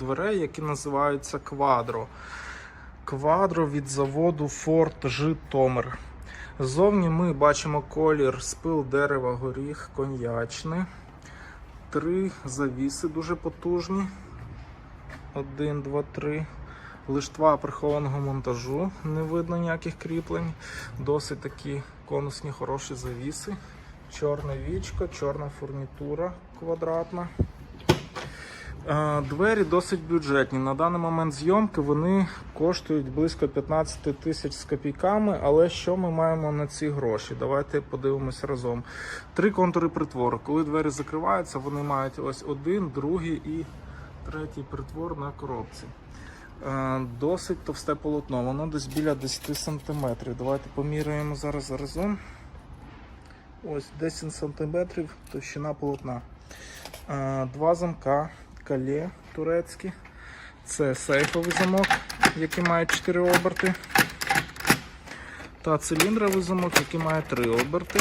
дверей, які називаються Квадро. Квадро від заводу Форт Житомир. Ззовні ми бачимо колір спил дерева, горіх, коньячний. Три завіси дуже потужні. Один, два, три. Лиштва прихованого монтажу, не видно ніяких кріплень. Досить такі конусні хороші завіси. Чорне вічко, чорна фурнітура квадратна. Е, Двері досить бюджетні. На даний момент зйомки вони коштують близько 15 тисяч з копійками. Але що ми маємо на ці гроші? Давайте подивимося разом. Три контури притвору. Коли двері закриваються, вони мають ось один, другий і третій притвор на коробці. Е, Досить товсте полотно, воно десь біля 10 см. Давайте поміряємо зараз разом. Ось 10 см товщина полотна. Е, Два замка калє турецькі. Це сейфовий замок, який має 4 оберти. Та циліндровий замок, який має 3 оберти.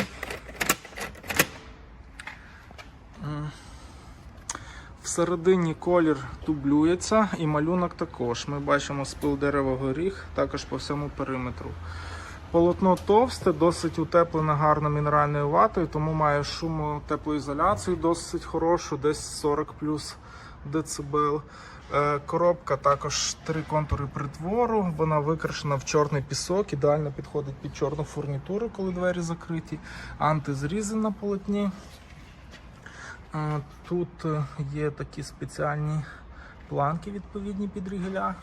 Всередині колір дублюється і малюнок також. Ми бачимо спил дерева горіх також по всьому периметру. Полотно товсте, досить утеплене гарно мінеральною ватою, тому має шумотеплоізоляцію досить хорошу, десь 40 плюс децибел. Е, Коробка також три контури притвору. Вона викрашена в чорний пісок, ідеально підходить під чорну фурнітуру, коли двері закриті. Антизрізи на полотні. Е, Тут е, є такі спеціальні планки відповідні під рігеля.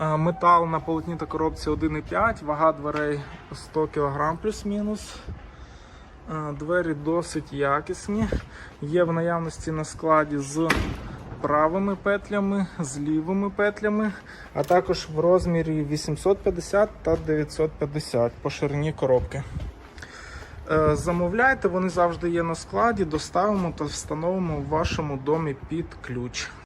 Е, Метал на полотні та коробці 1,5, вага дверей 100 кг плюс-мінус. Е, Двері досить якісні. Є в наявності на складі з правими петлями, з лівими петлями, а також в розмірі 850 та 950 по ширині коробки. Е, Замовляйте, вони завжди є на складі, доставимо та встановимо в вашому домі під ключ.